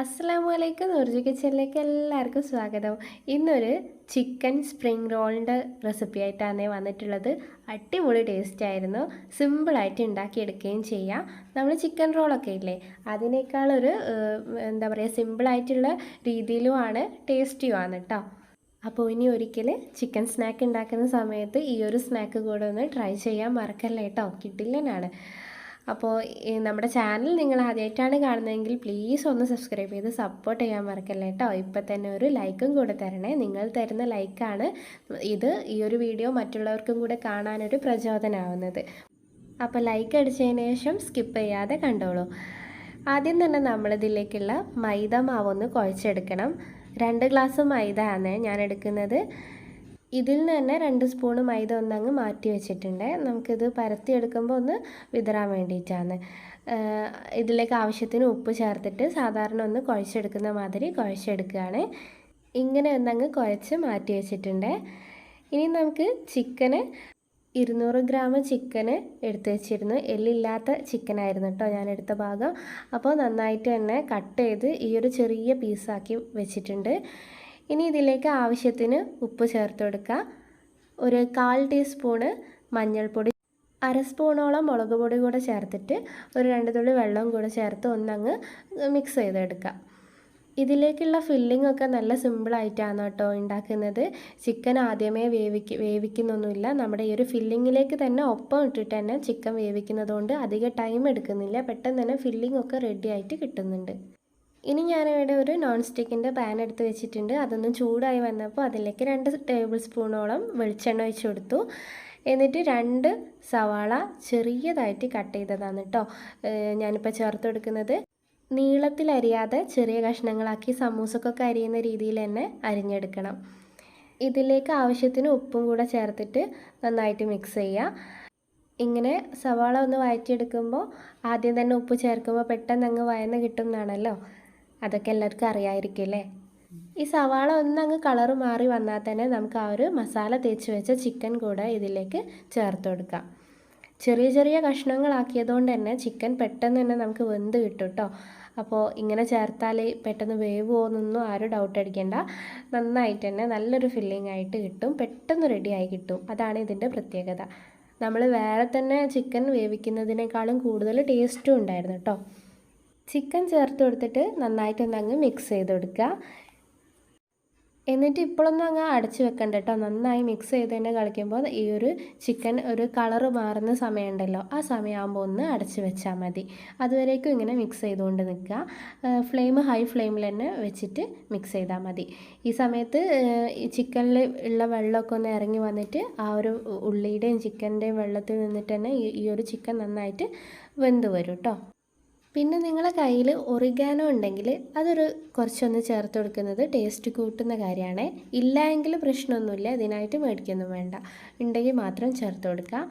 അസ്സാം വലൈക്കും നൂർജി കിച്ചണിലേക്ക് എല്ലാവർക്കും സ്വാഗതം. ഇന്നൊരു ചിക്കൻ സ്പ്രിംഗ് റോളിന്റെ റെസിപ്പി ആയിട്ടാണ് വന്നിട്ടുള്ളത്. അടിപൊളി ടേസ്റ്റ് ആയിരുന്നു. സിമ്പിളായിട്ട് ഉണ്ടാക്കിയെടുക്കുകയും ചെയ്യാം. നമ്മൾ ചിക്കൻ റോളൊക്കെ ഇല്ലേ അതിനേക്കാളൊരു എന്താ പറയുക സിമ്പിളായിട്ടുള്ള രീതിയിലുമാണ് ടേസ്റ്റിയുമാണ് കേട്ടോ അപ്പോൾ ഇനി ഒരിക്കൽ ചിക്കൻ സ്നാക്ക് ഉണ്ടാക്കുന്ന സമയത്ത് ഈ ഒരു സ്നാക്ക് കൂടെ ഒന്ന് ട്രൈ ചെയ്യാൻ മറക്കല്ലേ കേട്ടോ കിട്ടില്ലനാണ് അപ്പോൾ നമ്മുടെ ചാനൽ നിങ്ങൾ ആദ്യമായിട്ടാണ് കാണുന്നതെങ്കിൽ പ്ലീസ് ഒന്ന് സബ്സ്ക്രൈബ് ചെയ്ത് സപ്പോർട്ട് ചെയ്യാൻ മറക്കല്ലേ കേട്ടോ ഇപ്പം തന്നെ ഒരു ലൈക്കും കൂടെ തരണേ. നിങ്ങൾ തരുന്ന ലൈക്കാണ് ഇത് ഈ ഒരു വീഡിയോ മറ്റുള്ളവർക്കും കൂടെ കാണാനൊരു പ്രചോദനമാവുന്നത് അപ്പോൾ ലൈക്ക് അടിച്ചതിന് ശേഷം സ്കിപ്പ് ചെയ്യാതെ കണ്ടോളൂ. ആദ്യം തന്നെ നമ്മളിതിലേക്കുള്ള മൈദ മാവൊന്ന് കുഴച്ചെടുക്കണം. രണ്ട് ഗ്ലാസ് മൈദ ആണ് ഞാൻ എടുക്കുന്നത്. ഇതിൽ നിന്ന് തന്നെ രണ്ട് സ്പൂണ് മൈദ ഒന്നങ്ങ് മാറ്റി വെച്ചിട്ടുണ്ട്. നമുക്കിത് പരത്തിയെടുക്കുമ്പോൾ ഒന്ന് വിതറാൻ വേണ്ടിയിട്ടാണ്. ഇതിലേക്ക് ആവശ്യത്തിന് ഉപ്പ് ചേർത്തിട്ട് സാധാരണ ഒന്ന് കുഴച്ചെടുക്കുന്ന മാതിരി കുഴച്ചെടുക്കുകയാണ്. ഇങ്ങനെ ഒന്നങ്ങ് കുഴച്ച് മാറ്റി വെച്ചിട്ടുണ്ട്. ഇനി നമുക്ക് ചിക്കന് ഇരുന്നൂറ് ഗ്രാം ചിക്കന് എടുത്തു വെച്ചിരുന്നു. എല്ലില്ലാത്ത ചിക്കനായിരുന്നു കേട്ടോ ഞാൻ എടുത്ത ഭാഗം. അപ്പോൾ നന്നായിട്ട് തന്നെ കട്ട് ചെയ്ത് ഈ ഒരു ചെറിയ പീസാക്കി വെച്ചിട്ടുണ്ട്. ഇനി ഇതിലേക്ക് ആവശ്യത്തിന് ഉപ്പ് ചേർത്ത് കൊടുക്കുക. ഒരു കാൽ ടീസ്പൂണ് മഞ്ഞൾപ്പൊടി അര സ്പൂണോളം മുളക് പൊടി കൂടെ ചേർത്തിട്ട് ഒരു രണ്ട് തുള്ളി വെള്ളം കൂടെ ചേർത്ത് ഒന്നങ്ങ് മിക്സ് ചെയ്തെടുക്കുക. ഇതിലേക്കുള്ള ഫില്ലിംഗ് ഒക്കെ നല്ല സിമ്പിളായിട്ടാണ് കേട്ടോ ഉണ്ടാക്കുന്നത്. ചിക്കൻ ആദ്യമേ വേവിക്ക് വേവിക്കുന്നൊന്നുമില്ല. നമ്മുടെ ഈ ഒരു ഫില്ലിങ്ങിലേക്ക് തന്നെ ഒപ്പം ഇട്ടിട്ട് തന്നെ ചിക്കൻ വേവിക്കുന്നതുകൊണ്ട് അധികം ടൈം എടുക്കുന്നില്ല. പെട്ടെന്ന് തന്നെ ഫില്ലിംഗ് ഒക്കെ റെഡി ആയിട്ട് കിട്ടുന്നുണ്ട്. ഇനി ഞാനിവിടെ ഒരു നോൺ സ്റ്റിക്കിന്റെ പാൻ എടുത്ത് വെച്ചിട്ടുണ്ട്. അതൊന്ന് ചൂടായി വന്നപ്പോൾ അതിലേക്ക് രണ്ട് ടേബിൾ സ്പൂണോളം വെളിച്ചെണ്ണ ഒഴിച്ച് കൊടുത്തു. എന്നിട്ട് രണ്ട് സവാള ചെറിയതായിട്ട് കട്ട് ചെയ്തതാണ് കേട്ടോ ഞാനിപ്പോൾ ചേർത്ത് കൊടുക്കുന്നത് നീളത്തിൽ അരിയാതെ ചെറിയ കഷ്ണങ്ങളാക്കി സമൂസക്കൊക്കെ അരിയുന്ന രീതിയിൽ തന്നെ അരിഞ്ഞെടുക്കണം. ഇതിലേക്ക് ആവശ്യത്തിന് ഉപ്പും കൂടെ ചേർത്തിട്ട് നന്നായിട്ട് മിക്സ് ചെയ്യുക ഇങ്ങനെ സവാള ഒന്ന് വഴറ്റിയെടുക്കുമ്പോൾ ആദ്യം തന്നെ ഉപ്പ് ചേർക്കുമ്പോൾ പെട്ടെന്ന് അങ്ങ് വയന്ന് കിട്ടും എന്നാണല്ലോ. അതൊക്കെ എല്ലാവർക്കും അറിയായിരിക്കും അല്ലേ? ഈ സവാള ഒന്നങ്ങ് കളറ് മാറി വന്നാൽ തന്നെ നമുക്ക് ആ ഒരു മസാല തേച്ച് വെച്ച ചിക്കൻ കൂടെ ഇതിലേക്ക് ചേർത്ത് കൊടുക്കാം. ചെറിയ ചെറിയ കഷ്ണങ്ങളാക്കിയതുകൊണ്ട് തന്നെ ചിക്കൻ പെട്ടെന്ന് തന്നെ നമുക്ക് വെന്ത് കിട്ടും കേട്ടോ. അപ്പോൾ ഇങ്ങനെ ചേർത്താൽ പെട്ടെന്ന് വേവ് എന്നൊന്നും ആരും ഡൗട്ട് അടിക്കേണ്ട. നന്നായിട്ട് തന്നെ നല്ലൊരു ഫില്ലിംഗ് ആയിട്ട് കിട്ടും. പെട്ടെന്ന് റെഡിയായി കിട്ടും. അതാണ് ഇതിന്റെ പ്രത്യേകത. നമ്മൾ വേറെ തന്നെ ചിക്കൻ വേവിക്കുന്നതിനേക്കാളും കൂടുതൽ ടേസ്റ്റും ഉണ്ടായിരുന്നു കേട്ടോ. ചിക്കൻ ചേർത്ത് കൊടുത്തിട്ട് നന്നായിട്ടൊന്ന് അങ്ങ് മിക്സ് ചെയ്ത് കൊടുക്കുക. എന്നിട്ട് ഇപ്പോഴൊന്നും അങ്ങ് അടച്ചു വെക്കണ്ട കേട്ടോ. നന്നായി മിക്സ് ചെയ്ത് തന്നെ കളിക്കുമ്പോൾ ഈ ഒരു ചിക്കൻ ഒരു കളർ മാറുന്ന സമയമുണ്ടല്ലോ. ആ സമയമാകുമ്പോൾ ഒന്ന് അടച്ചു വെച്ചാൽ മതി. അതുവരേക്കും ഇങ്ങനെ മിക്സ് ചെയ്തുകൊണ്ട് നിൽക്കുക. ഫ്ലെയിം ഹൈ ഫ്ലെയിമിൽ തന്നെ വെച്ചിട്ട് മിക്സ് ചെയ്താൽ മതി. ഈ സമയത്ത് ഈ ചിക്കനിൽ ഉള്ള വെള്ളമൊക്കെ ഒന്ന് ഇറങ്ങി വന്നിട്ട് ആ ഒരു ഉള്ളിയുടെയും ചിക്കന്റെയും വെള്ളത്തിൽ നിന്നിട്ട് തന്നെ ഈ ഒരു ചിക്കൻ നന്നായിട്ട് വെന്ത് വരും കേട്ടോ. പിന്നെ നിങ്ങളെ കയ്യിൽ ഒറിഗാനോ ഉണ്ടെങ്കിൽ അതൊരു കുറച്ചൊന്ന് ചേർത്ത് കൊടുക്കുന്നത് ടേസ്റ്റ് കൂട്ടുന്ന കാര്യമാണ് ഇല്ല എങ്കിൽ പ്രശ്നമൊന്നുമില്ല ഇതിനായിട്ട് മേടിക്കൊന്നും വേണ്ട. ഉണ്ടെങ്കിൽ മാത്രം ചേർത്ത് കൊടുക്കുക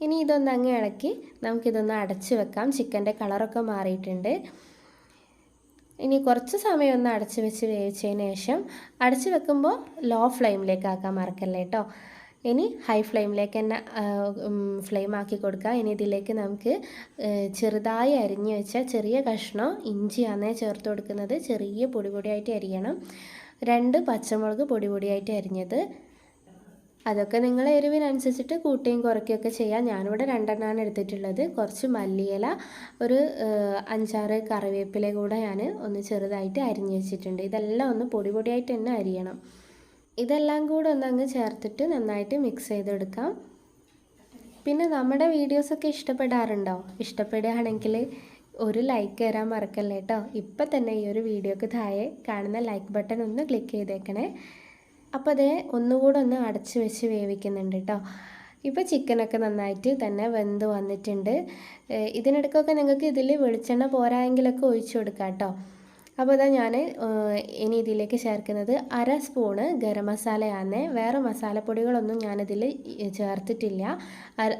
ഇനി ഇതൊന്ന് അങ്ങ് ഇളക്കി നമുക്കിതൊന്ന് അടച്ച് വെക്കാം. ചിക്കന്റെ കളറൊക്കെ മാറിയിട്ടുണ്ട്. ഇനി കുറച്ച് സമയം ഒന്ന് അടച്ച് വെച്ച് വേവിച്ചതിന് ശേഷം അടച്ച് വെക്കുമ്പോൾ ലോ ഫ്ലെയിമിലേക്ക് ആക്കാൻ മറക്കല്ലേ കേട്ടോ ഇനി ഹൈ ഫ്ലെയിമിലേക്ക് തന്നെ ഫ്ലെയിം ആക്കി കൊടുക്കുക. ഇനി ഇതിലേക്ക് നമുക്ക് ചെറുതായി അരിഞ്ഞു വെച്ച ചെറിയ കഷ്ണം ഇഞ്ചിയാണ് ചേർത്ത് കൊടുക്കുന്നത്. ചെറിയ പൊടി പൊടിയായിട്ട് അരിയണം. രണ്ട് പച്ചമുളക് പൊടി പൊടിയായിട്ട് അരിഞ്ഞത്. അതൊക്കെ നിങ്ങൾ എരിവിനനുസരിച്ചിട്ട് കൂട്ടുകയും കുറയ്ക്കുകയൊക്കെ ചെയ്യാം. ഞാനിവിടെ രണ്ടെണ്ണമാണ് എടുത്തിട്ടുള്ളത്. കുറച്ച് മല്ലിയില ഒരു അഞ്ചാറ് കറിവേപ്പില കൂടെ ഞാൻ ഒന്ന് ചെറുതായിട്ട് അരിഞ്ഞു വെച്ചിട്ടുണ്ട്. ഇതെല്ലാം ഒന്ന് പൊടി പൊടിയായിട്ട് തന്നെ അരിയണം. ഇതെല്ലാം കൂടെ ഒന്ന് അങ്ങ് ചേർത്തിട്ട് നന്നായിട്ട് മിക്സ് ചെയ്തെടുക്കാം. പിന്നെ നമ്മുടെ വീഡിയോസൊക്കെ ഇഷ്ടപ്പെടാറുണ്ടോ? ഇഷ്ടപ്പെടുകയാണെങ്കിൽ ഒരു ലൈക്ക് തരാൻ മറക്കല്ലേ കേട്ടോ ഇപ്പം തന്നെ ഈ ഒരു വീഡിയോക്ക് താഴെ കാണുന്ന ലൈക്ക് ബട്ടൺ ഒന്ന് ക്ലിക്ക് ചെയ്തേക്കണേ. അപ്പോൾ അതേ ഒന്നുകൂടെ ഒന്ന് അടച്ച് വെച്ച് വേവിക്കുന്നുണ്ട് കേട്ടോ ഇപ്പോൾ ചിക്കനൊക്കെ നന്നായിട്ട് തന്നെ വെന്ത് വന്നിട്ടുണ്ട്. ഇതിനിടയ്ക്കൊക്കെ നിങ്ങൾക്ക് ഇതിൽ വെളിച്ചെണ്ണ പോരായെങ്കിലൊക്കെ ഒഴിച്ചു കൊടുക്കാം കേട്ടോ അപ്പോൾ ഇതാ ഞാൻ ഇനി ഇതിലേക്ക് ചേർക്കുന്നത് അര സ്പൂണ് ഗരം മസാലയാണ്. വേറെ മസാലപ്പൊടികളൊന്നും ഞാനിതിൽ ചേർത്തിട്ടില്ല.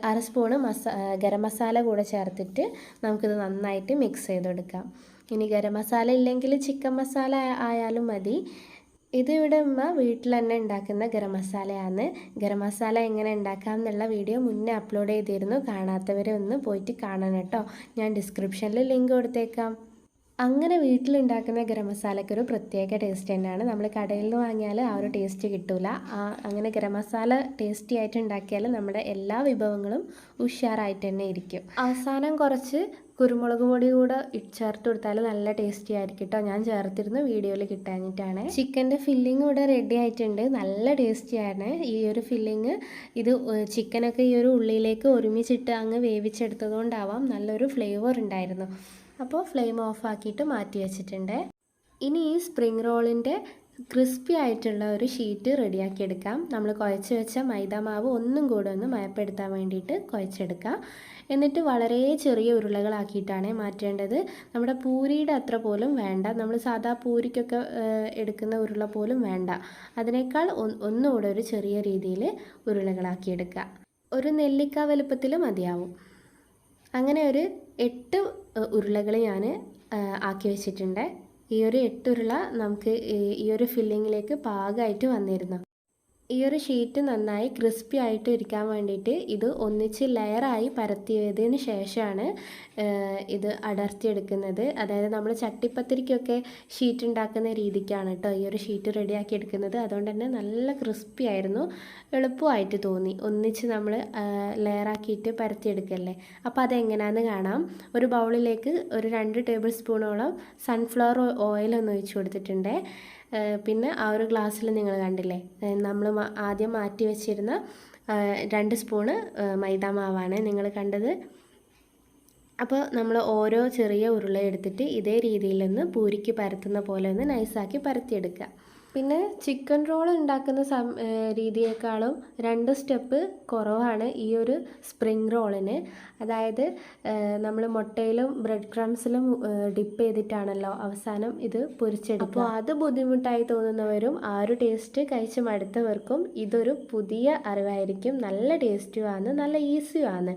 അര സ്പൂണ് മസാ ഗരം മസാല കൂടെ ചേർത്തിട്ട് നമുക്കിത് നന്നായിട്ട് മിക്സ് ചെയ്തെടുക്കാം. ഇനി ഗരം മസാല ഇല്ലെങ്കിൽ ചിക്കൻ മസാല ആയാലും മതി. ഇത് ഇവിടെ ഉമ്മ വീട്ടിൽ തന്നെ ഉണ്ടാക്കുന്ന ഗരം മസാലയാണ്. ഗരം മസാല എങ്ങനെ ഉണ്ടാക്കാം എന്നുള്ള വീഡിയോ മുന്നേ അപ്ലോഡ് ചെയ്തിരുന്നു. കാണാത്തവരെ ഒന്ന് പോയിട്ട് കാണണം കേട്ടോ. ഞാൻ ഡിസ്ക്രിപ്ഷനിൽ ലിങ്ക് കൊടുത്തേക്കാം. അങ്ങനെ വീട്ടിലുണ്ടാക്കുന്ന ഗരം മസാലയ്ക്ക് ഒരു പ്രത്യേക ടേസ്റ്റ് തന്നെയാണ്. നമ്മൾ കടയിൽ നിന്ന് വാങ്ങിയാൽ ആ ഒരു ടേസ്റ്റ് കിട്ടില്ല അങ്ങനെ ഗരം മസാല ടേസ്റ്റി ആയിട്ട് ഉണ്ടാക്കിയാൽ നമ്മുടെ എല്ലാ വിഭവങ്ങളും ഉഷാറായിട്ട് തന്നെ ഇരിക്കും. അവസാനം കുറച്ച് കുരുമുളക് പൊടി കൂടെ ചേർത്ത് കൊടുത്താൽ നല്ല ടേസ്റ്റി ആയിരിക്കും കേട്ടോ ഞാൻ ചേർത്തിരുന്നു വീഡിയോയിൽ കിട്ടാനിട്ടാണ് ചിക്കന്റെ ഫില്ലിംഗ് ഇവിടെ റെഡി ആയിട്ടുണ്ട്. നല്ല ടേസ്റ്റിയാണ് ഈ ഒരു ഫില്ലിങ് ഇത് ചിക്കനൊക്കെ ഈ ഒരു ഉള്ളിയിലേക്ക് ഒരുമിച്ചിട്ട് അങ്ങ് വേവിച്ചെടുത്തത് കൊണ്ടാവാം നല്ലൊരു ഫ്ലേവർ ഉണ്ടായിരുന്നു. അപ്പോൾ ഫ്ലെയിം ഓഫാക്കിയിട്ട് മാറ്റി വെച്ചിട്ടുണ്ട്. ഇനി ഈ സ്പ്രിങ് റോളിന്റെ ക്രിസ്പി ആയിട്ടുള്ള ഒരു ഷീറ്റ് റെഡിയാക്കി എടുക്കാം. നമ്മൾ കുഴച്ച് വെച്ച മൈദ മാവ് ഒന്നും കൂടെ ഒന്ന് മയപ്പെടുത്താൻ വേണ്ടിയിട്ട് കുഴച്ചെടുക്കാം. എന്നിട്ട് വളരെ ചെറിയ ഉരുളകളാക്കിയിട്ടാണ് മാറ്റേണ്ടത്. നമ്മുടെ പൂരിയുടെ അത്ര പോലും വേണ്ട. നമ്മൾ സാധാ പൂരിക്കൊക്കെ എടുക്കുന്ന ഉരുള പോലും വേണ്ട. അതിനേക്കാൾ ഒന്ന് ഒന്നുകൂടെ ഒരു ചെറിയ രീതിയിൽ ഉരുളകളാക്കിയെടുക്കുക ഒരു നെല്ലിക്ക വലുപ്പത്തിൽ മതിയാവും. അങ്ങനെ ഒരു എട്ട് ഉരുളകൾ ഞാൻ ആക്കി വെച്ചിട്ടുണ്ട്. ഈ ഒരു എട്ട് ഉരുള നമുക്ക് ഈ- ഒരു ഫില്ലിങ്ങിലേക്ക് പാകമായിട്ട് വന്നിരുന്നു. ഈ ഒരു ഷീറ്റ് നന്നായി ക്രിസ്പി ആയിട്ട് ഇരിക്കാൻ വേണ്ടിയിട്ട് ഇത് ഒന്നിച്ച് ലെയറായി പരത്തിയതിന് ശേഷമാണ് ഇത് അടർത്തിയെടുക്കുന്നത്. അതായത് നമ്മൾ ചട്ടിപ്പത്തിരിക്കൊക്കെ ഷീറ്റ് ഉണ്ടാക്കുന്ന രീതിക്കാണ് കേട്ടോ ഈ ഒരു ഷീറ്റ് റെഡിയാക്കി എടുക്കുന്നത്. അതുകൊണ്ട് തന്നെ നല്ല ക്രിസ്പി ആയിരുന്നു. എളുപ്പമായിട്ട് തോന്നി. ഒന്നിച്ച് നമ്മൾ ലെയറാക്കിയിട്ട് പരത്തിയെടുക്കല്ലേ. അപ്പോൾ അതെങ്ങനെയാണെന്ന് കാണാം. ഒരു ബൗളിലേക്ക് ഒരു രണ്ട് ടേബിൾ സ്പൂണോളം സൺഫ്ലവർ ഓയിൽ ഒന്ന് ഒഴിച്ച് കൊടുത്തിട്ടുണ്ട്. പിന്നെ ആ ഒരു ഗ്ലാസ്സിൽ നിങ്ങൾ കണ്ടില്ലേ? നമ്മൾ ആദ്യം മാറ്റി വെച്ചിരുന്ന രണ്ട് സ്പൂണ് മൈദ മാവാണ് നിങ്ങൾ കണ്ടത്. അപ്പോൾ നമ്മൾ ഓരോ ചെറിയ ഉരുള എടുത്തിട്ട് ഇതേ രീതിയിൽ ഒന്ന് പൂരിക്ക് പരത്തുന്ന പോലെ ഒന്ന് നൈസാക്കി പരത്തിയെടുക്കുക. പിന്നെ ചിക്കൻ റോൾ ഉണ്ടാക്കുന്ന സം രീതിയേക്കാളും രണ്ട് സ്റ്റെപ്പ് കുറവാണ് ഈ ഒരു സ്പ്രിങ് റോളിന് അതായത് നമ്മൾ മുട്ടയിലും ബ്രെഡ് ക്രംസിലും ഡിപ്പ് ചെയ്തിട്ടാണല്ലോ അവസാനം ഇത് പൊരിച്ചെടുക്കുക. അപ്പോൾ അത് ബുദ്ധിമുട്ടായി തോന്നുന്നവരും ആ ഒരു ടേസ്റ്റ് കഴിച്ച് മടുത്തവർക്കും ഇതൊരു പുതിയ അറിവായിരിക്കും. നല്ല ടേസ്റ്റുമാണ് നല്ല ഈസിയുമാണ്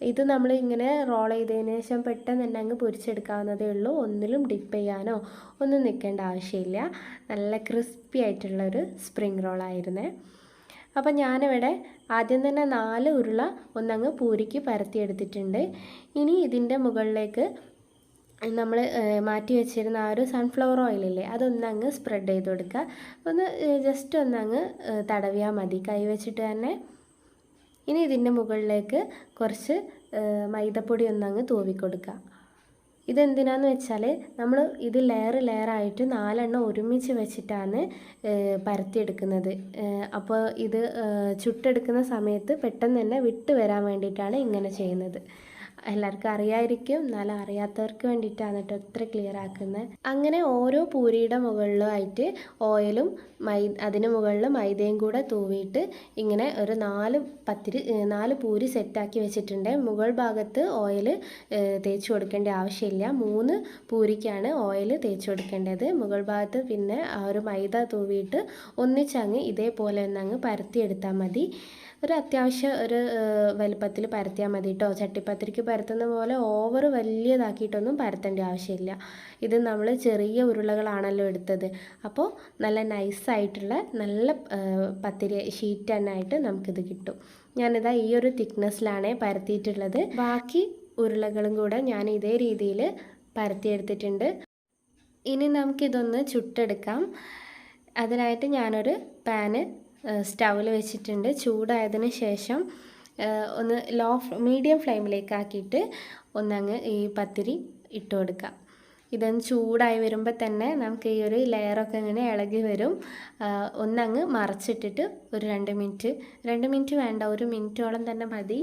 ഇത് നമ്മൾ ഇങ്ങനെ റോൾ ചെയ്തതിന് ശേഷം പെട്ടെന്ന് തന്നെ അങ്ങ് പൊരിച്ചെടുക്കാവുന്നതേ ഉള്ളൂ. ഒന്നിലും ഡിപ്പ് ചെയ്യാനോ ഒന്നും നിൽക്കേണ്ട ആവശ്യമില്ല. നല്ല ക്രിസ്പി ആയിട്ടുള്ളൊരു സ്പ്രിങ് റോളായിരുന്നേ അപ്പം ഞാനിവിടെ ആദ്യം തന്നെ നാല് ഉരുള ഒന്നങ്ങ് പൂരിക്ക് പരത്തിയെടുത്തിട്ടുണ്ട് ഇനി ഇതിന്റെ മുകളിലേക്ക് നമ്മൾ മാറ്റി വെച്ചിരുന്ന ആ ഒരു സൺഫ്ലവർ ഓയിലില്ലേ അതൊന്നങ്ങ് സ്പ്രെഡ് ചെയ്ത് കൊടുക്കുക ഒന്ന് ജസ്റ്റ് ഒന്നങ്ങ് തടവിയാൽ മതി. കൈ വെച്ചിട്ട് തന്നെ ഇനി ഇതിന്റെ മുകളിലേക്ക് കുറച്ച് മൈദപ്പൊടി ഒന്നങ്ങ് തൂവി കൊടുക്കുക ഇതെന്തിനാന്ന് വെച്ചാൽ നമ്മൾ ഇത് ലെയർ ലെയർ ആയിട്ട് നാലെണ്ണം ഒരുമിച്ച് വെച്ചിട്ടാണ് പരത്തിയെടുക്കുന്നത്. അപ്പോൾ ഇത് ചുട്ടെടുക്കുന്ന സമയത്ത് പെട്ടെന്ന് തന്നെ വിട്ട് വരാൻ വേണ്ടിയിട്ടാണ് ഇങ്ങനെ ചെയ്യുന്നത്. എല്ലാവർക്കും അറിയായിരിക്കും. എന്നാലും അറിയാത്തവർക്ക് വേണ്ടിയിട്ടാണ് കേട്ടോ ഇത്ര ക്ലിയർ ആക്കുന്നത് അങ്ങനെ ഓരോ പൂരിയുടെ മുകളിലുമായിട്ട് ഓയിലും മൈ അതിന് മുകളിൽ മൈദയും കൂടെ തൂവിയിട്ട് ഇങ്ങനെ ഒരു നാല് പത്തിരി നാല് പൂരി സെറ്റാക്കി വെച്ചിട്ടുണ്ട്. മുകൾ ഭാഗത്ത് ഓയിൽ തേച്ച് കൊടുക്കേണ്ട ആവശ്യമില്ല. മൂന്ന് പൂരിക്കാണ് ഓയിൽ തേച്ച് കൊടുക്കേണ്ടത്. മുകൾ ഭാഗത്ത് പിന്നെ ആ ഒരു മൈദ തൂവിയിട്ട് ഒന്നിച്ചങ്ങ് ഇതേപോലെ ഒന്നങ്ങ് പരത്തിയെടുത്താൽ മതി. ഒരു അത്യാവശ്യം ഒരു വലുപ്പത്തിൽ പരത്തിയാൽ മതി കേട്ടോ ചട്ടിപ്പത്തിരിക്ക് പരത്തുന്ന പോലെ ഓവർ വലിയതാക്കിയിട്ടൊന്നും പരത്തേണ്ട ആവശ്യമില്ല. ഇത് നമ്മൾ ചെറിയ ഉരുളകളാണല്ലോ എടുത്തത്. അപ്പോൾ നല്ല നൈസായിട്ടുള്ള നല്ല പത്തിരി ഷീറ്റ് തന്നെ ആയിട്ട് നമുക്കിത് കിട്ടും. ഞാനിതാ ഈ ഒരു തിക്നെസ്സിലാണ് പരത്തിയിട്ടുള്ളത്. ബാക്കി ഉരുളകളും കൂടെ ഞാൻ ഇതേ രീതിയിൽ പരത്തിയെടുത്തിട്ടുണ്ട്. ഇനി നമുക്കിതൊന്ന് ചുട്ടെടുക്കാം. അതിനായിട്ട് ഞാനൊരു പാന് സ്റ്റൗവിൽ വെച്ചിട്ടുണ്ട്. ചൂടായതിന് ശേഷം ഒന്ന് ലോ മീഡിയം ഫ്ലെയിമിലേക്ക് ആക്കിയിട്ട് ഒന്നങ്ങ് ഈ പത്തിരി ഇട്ട് കൊടുക്കുക ഇതൊന്ന് ചൂടായി വരുമ്പോൾ തന്നെ നമുക്ക് ഈ ഒരു ലെയറൊക്കെ ഇങ്ങനെ ഇളകി വരും. ഒന്നങ്ങ് മറച്ചിട്ടിട്ട് ഒരു രണ്ട് മിനിറ്റ് രണ്ട് മിനിറ്റ് വേണ്ട ഒരു മിനിറ്റോളം തന്നെ മതി.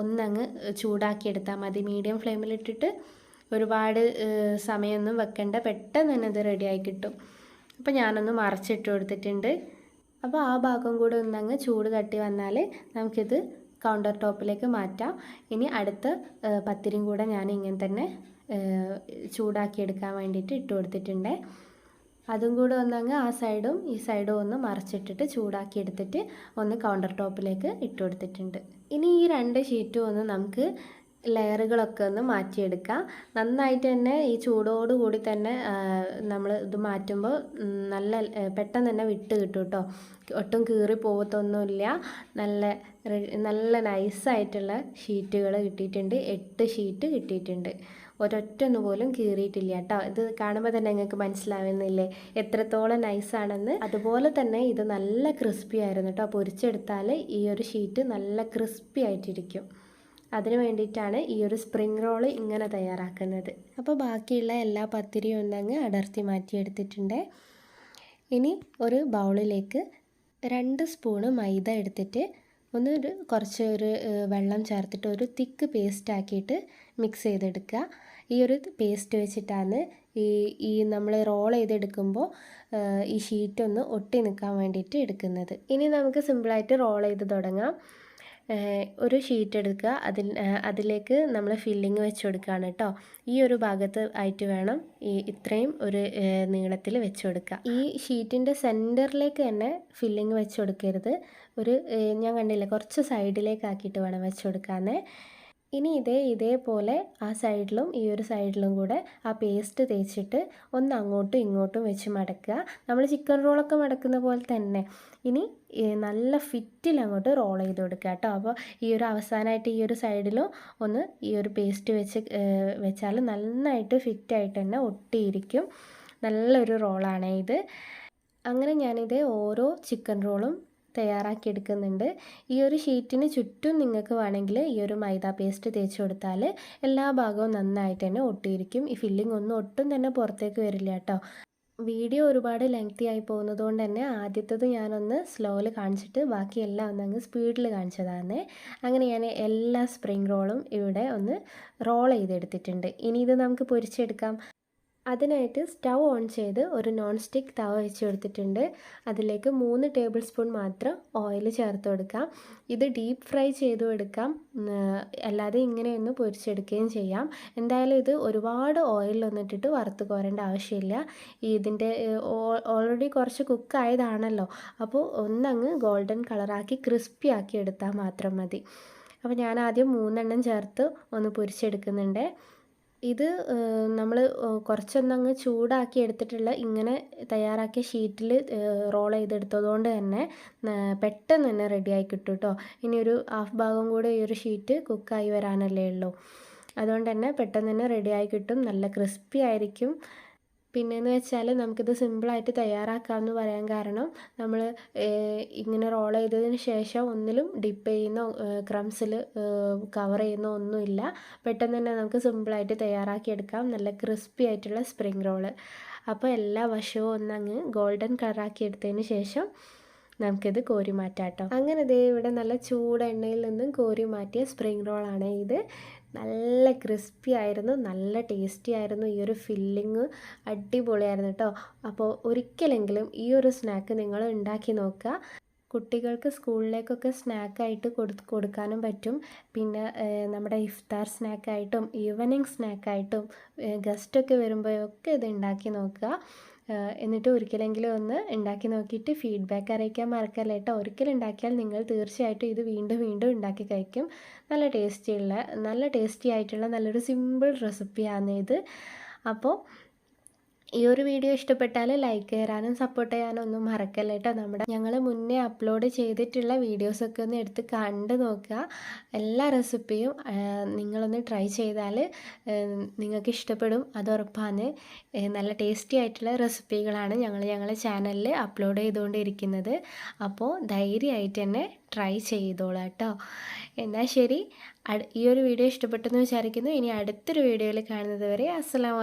ഒന്നങ്ങ് ചൂടാക്കിയെടുത്താൽ മതി. മീഡിയം ഫ്ലെയിമിലിട്ടിട്ട് ഒരുപാട് സമയമൊന്നും വെക്കേണ്ട. പെട്ടെന്ന് തന്നെ ഇത് റെഡിയായി കിട്ടും. അപ്പോൾ ഞാനൊന്ന് മറച്ചിട്ട് കൊടുത്തിട്ടുണ്ട്. അപ്പോൾ ആ ഭാഗം കൂടെ ഒന്നങ്ങ് ചൂട് തട്ടി വന്നാൽ നമുക്കിത് കൗണ്ടർ ടോപ്പിലേക്ക് മാറ്റാം. ഇനി അടുത്ത പത്തിരിയും കൂടെ ഞാൻ ഇങ്ങനെ തന്നെ ചൂടാക്കിയെടുക്കാൻ വേണ്ടിയിട്ട് ഇട്ട് കൊടുത്തിട്ടുണ്ട്. അതും കൂടെ ഒന്നങ്ങ് ആ സൈഡും ഈ സൈഡും ഒന്ന് മറിച്ചിട്ടിട്ട് ചൂടാക്കി എടുത്തിട്ട് ഒന്ന് കൗണ്ടർ ടോപ്പിലേക്ക് ഇട്ട് കൊടുത്തിട്ടുണ്ട്. ഇനി ഈ രണ്ട് ഷീറ്റും ഒന്ന് നമുക്ക് ലെയറുകളൊക്കെ ഒന്ന് മാറ്റിയെടുക്കാം നന്നായിട്ട് തന്നെ ഈ ചൂടോടുകൂടി തന്നെ നമ്മൾ ഇത് മാറ്റുമ്പോൾ നല്ല പെട്ടെന്ന് തന്നെ വിട്ട് കിട്ടും കേട്ടോ. ഒട്ടും കീറി പോകത്തൊന്നുമില്ല നല്ല നല്ല നൈസായിട്ടുള്ള ഷീറ്റുകൾ കിട്ടിയിട്ടുണ്ട്. എട്ട് ഷീറ്റ് കിട്ടിയിട്ടുണ്ട്. ഒരൊറ്റൊന്നു പോലും കീറിയിട്ടില്ല കേട്ടോ. ഇത് കാണുമ്പോൾ തന്നെ നിങ്ങൾക്ക് മനസ്സിലാവുന്നില്ലേ? എത്രത്തോളം നൈസാണെന്ന്. അതുപോലെ തന്നെ ഇത് നല്ല ക്രിസ്പി ആയിരുന്നു കേട്ടോ. പൊരിച്ചെടുത്താൽ ഈ ഒരു ഷീറ്റ് നല്ല ക്രിസ്പി ആയിട്ടിരിക്കും. അതിന് വേണ്ടിയിട്ടാണ് ഈ ഒരു സ്പ്രിങ് റോൾ ഇങ്ങനെ തയ്യാറാക്കുന്നത്. അപ്പോൾ ബാക്കിയുള്ള എല്ലാ പത്തിരിയും ഒന്നങ്ങ് അടർത്തി മാറ്റിയെടുത്തിട്ടുണ്ട്. ഇനി ഒരു ബൗളിലേക്ക് രണ്ട് സ്പൂണ് മൈദ എടുത്തിട്ട് ഒന്ന് ഒരു കുറച്ച് ഒരു വെള്ളം ചേർത്തിട്ട് ഒരു തിക്ക് പേസ്റ്റ് ആക്കിയിട്ട് മിക്സ് ചെയ്തെടുക്കുക. ഈ ഒരു പേസ്റ്റ് വെച്ചിട്ടാണ് ഈ ഈ നമ്മൾ റോൾ ചെയ്തെടുക്കുമ്പോൾ ഈ ഷീറ്റ് ഒന്ന് ഒട്ടി നിൽക്കാൻ വേണ്ടിയിട്ട് എടുക്കുന്നത്. ഇനി നമുക്ക് സിമ്പിളായിട്ട് റോൾ ചെയ്ത് തുടങ്ങാം. ഒരു ഷീറ്റ് എടുക്കുക. അതിൽ അതിലേക്ക് നമ്മൾ ഫില്ലിങ് വെച്ച് കൊടുക്കുകയാണ് കേട്ടോ. ഈ ഒരു ഭാഗത്ത് ആയിട്ട് വേണം ഈ ഇത്രയും ഒരു നീളത്തിൽ വെച്ച് കൊടുക്കുക. ഈ ഷീറ്റിന്റെ സെന്ററിലേക്ക് തന്നെ ഫില്ലിങ് വെച്ച് കൊടുക്കരുത്. ഒരു ഞാൻ കണ്ടില്ല കുറച്ച് സൈഡിലേക്ക് ആക്കിയിട്ട് വേണം വെച്ച് കൊടുക്കാനേ. ഇനി ഇതേ ഇതേപോലെ ആ സൈഡിലും ഈ ഒരു സൈഡിലും കൂടെ ആ പേസ്റ്റ് തേച്ചിട്ട് ഒന്ന് അങ്ങോട്ടും ഇങ്ങോട്ടും വെച്ച് മടക്കുക. നമ്മൾ ചിക്കൻ റോളൊക്കെ മടക്കുന്ന പോലെ തന്നെ. ഇനി നല്ല ഫിറ്റിൽ അങ്ങോട്ട് റോൾ ചെയ്ത് കൊടുക്കുക കേട്ടോ. അപ്പോൾ ഈ ഒരു അവസാനമായിട്ട് ഈ ഒരു സൈഡിലും ഒന്ന് ഈ ഒരു പേസ്റ്റ് വെച്ച് വെച്ചാൽ നന്നായിട്ട് ഫിറ്റായിട്ട് തന്നെ ഒട്ടിയിരിക്കും. നല്ലൊരു റോളാണ് ഇത്. അങ്ങനെ ഞാനിത് ഓരോ ചിക്കൻ റോളും തയ്യാറാക്കി എടുക്കുന്നുണ്ട് ഈ ഒരു ഷീറ്റിന് ചുറ്റും നിങ്ങൾക്ക് വേണമെങ്കിൽ ഈ ഒരു മൈദ പേസ്റ്റ് തേച്ച് കൊടുത്താൽ എല്ലാ ഭാഗവും നന്നായിട്ട് തന്നെ ഒട്ടിയിരിക്കും. ഈ ഫില്ലിംഗ് ഒന്നും ഒട്ടും തന്നെ പുറത്തേക്ക് വരില്ല കേട്ടോ. വീഡിയോ ഒരുപാട് ലെങ്തി ആയി പോകുന്നതുകൊണ്ട് തന്നെ ആദ്യത്തത് ഞാനൊന്ന് സ്ലോയിൽ കാണിച്ചിട്ട് ബാക്കിയെല്ലാം ഒന്ന് അങ്ങ് സ്പീഡിൽ കാണിച്ചതാണ് അങ്ങനെ ഞാൻ എല്ലാ സ്പ്രിംഗ് റോളും ഇവിടെ ഒന്ന് റോൾ ചെയ്തെടുത്തിട്ടുണ്ട്. ഇനി ഇത് നമുക്ക് പൊരിച്ചെടുക്കാം. അതിനായിട്ട് സ്റ്റൗ ഓൺ ചെയ്ത് ഒരു നോൺ സ്റ്റിക്ക് തവ വെച്ച് കൊടുത്തിട്ടുണ്ട് അതിലേക്ക് മൂന്ന് ടേബിൾ സ്പൂൺ മാത്രം ഓയിൽ ചേർത്ത് കൊടുക്കാം. ഇത് ഡീപ്പ് ഫ്രൈ ചെയ്തും എടുക്കാം. അല്ലാതെ ഇങ്ങനെയൊന്ന് പൊരിച്ചെടുക്കുകയും ചെയ്യാം. എന്തായാലും ഇത് ഒരുപാട് ഓയിലൊന്നിട്ടിട്ട് വറുത്ത് കോരേണ്ട ആവശ്യമില്ല. ഇതിന്റെ ഓൾറെഡി കുറച്ച് കുക്കായതാണല്ലോ അപ്പോൾ ഒന്നങ്ങ് ഗോൾഡൻ കളറാക്കി ക്രിസ്പി ആക്കി എടുത്താൽ മാത്രം മതി. അപ്പോൾ ഞാൻ ആദ്യം മൂന്നെണ്ണം ചേർത്ത് ഒന്ന് പൊരിച്ചെടുക്കുന്നുണ്ട്. ഇത് നമ്മൾ കുറച്ചൊന്നങ്ങ് ചൂടാക്കി എടുത്തിട്ടുള്ള ഇങ്ങനെ തയ്യാറാക്കിയ ഷീറ്റിൽ റോൾ ചെയ്തെടുത്തതുകൊണ്ട് തന്നെ പെട്ടെന്ന് തന്നെ റെഡിയായി കിട്ടും കേട്ടോ ഇനി ഒരു ഹാഫ് ഭാഗം കൂടെ ഈ ഒരു ഷീറ്റ് കുക്കായി വരാനല്ലേ ഉള്ളൂ. അതുകൊണ്ട് തന്നെ പെട്ടെന്ന് തന്നെ റെഡിയായി കിട്ടും. നല്ല ക്രിസ്പി ആയിരിക്കും. പിന്നെയെന്ന് വെച്ചാൽ നമുക്കിത് സിമ്പിളായിട്ട് തയ്യാറാക്കാമെന്ന് പറയാൻ കാരണം നമ്മൾ ഇങ്ങനെ റോൾ ചെയ്തതിന് ശേഷം ഒന്നിലും ഡിപ്പ് ചെയ്യുന്ന ക്രംസിൽ കവർ ചെയ്യുന്ന ഒന്നുമില്ല. പെട്ടെന്ന് തന്നെ നമുക്ക് സിമ്പിളായിട്ട് തയ്യാറാക്കിയെടുക്കാം. നല്ല ക്രിസ്പി ആയിട്ടുള്ള സ്പ്രിങ് റോൾ. അപ്പോൾ എല്ലാ വശവും ഒന്നങ്ങ് ഗോൾഡൻ കളറാക്കി എടുത്തതിന് ശേഷം നമുക്കിത് കോരി മാറ്റാം അങ്ങനെ ദേ ഇവിടെ നല്ല ചൂട് എണ്ണയിൽ നിന്നും കോരി മാറ്റിയ സ്പ്രിങ് റോളാണ് ഇത്. നല്ല ക്രിസ്പി ആയിരുന്നു നല്ല ടേസ്റ്റി ആയിരുന്നു. ഈ ഒരു ഫില്ലിങ് അടിപൊളിയായിരുന്നു കേട്ടോ അപ്പോൾ ഒരിക്കലെങ്കിലും ഈ ഒരു സ്നാക്ക് നിങ്ങൾ ഉണ്ടാക്കി നോക്കുക. കുട്ടികൾക്ക് സ്കൂളിലേക്കൊക്കെ സ്നാക്കായിട്ട് കൊടു കൊടുക്കാനും പറ്റും. പിന്നെ നമ്മുടെ ഇഫ്താർ സ്നാക്കായിട്ടും ഈവനിങ് സ്നാക്കായിട്ടും ഗസ്റ്റൊക്കെ വരുമ്പോഴൊക്കെ ഇത് ഉണ്ടാക്കി നോക്കുക. എന്നിട്ട് ഒരിക്കലെങ്കിലും ഒന്ന് ഉണ്ടാക്കി നോക്കിയിട്ട് ഫീഡ്ബാക്ക് അറിയിക്കാൻ മറക്കല്ല കേട്ടോ ഒരിക്കൽ ഉണ്ടാക്കിയാൽ നിങ്ങൾ തീർച്ചയായിട്ടും ഇത് വീണ്ടും വീണ്ടും ഉണ്ടാക്കി കഴിക്കും. നല്ല ടേസ്റ്റിയുള്ള നല്ല ടേസ്റ്റി ആയിട്ടുള്ള നല്ലൊരു സിമ്പിൾ റെസിപ്പിയാണ് ഇത്. അപ്പോൾ ഈ ഒരു വീഡിയോ ഇഷ്ടപ്പെട്ടാൽ ലൈക്ക് ചെയ്യാനും സപ്പോർട്ട് ചെയ്യാനും ഒന്നും മറക്കല്ല കേട്ടോ നമ്മുടെ. ഞങ്ങൾ മുന്നേ അപ്ലോഡ് ചെയ്തിട്ടുള്ള വീഡിയോസൊക്കെ ഒന്ന് എടുത്ത് കണ്ട് നോക്കുക. എല്ലാ റെസിപ്പിയും നിങ്ങളൊന്ന് ട്രൈ ചെയ്താൽ നിങ്ങൾക്ക് ഇഷ്ടപ്പെടും. അത് ഉറപ്പാണ്. നല്ല ടേസ്റ്റി ആയിട്ടുള്ള റെസിപ്പികളാണ് ഞങ്ങൾ ഞങ്ങളുടെ ചാനലിൽ അപ്ലോഡ് ചെയ്തുകൊണ്ടിരിക്കുന്നത്. അപ്പോൾ ധൈര്യമായിട്ട് തന്നെ ട്രൈ ചെയ്തോളാം കേട്ടോ എന്നാൽ ശരി. ഈ ഒരു വീഡിയോ ഇഷ്ടപ്പെട്ടെന്ന് വിചാരിക്കുന്നു. ഇനി അടുത്തൊരു വീഡിയോയിൽ കാണുന്നത് വരെ അസ്സലാം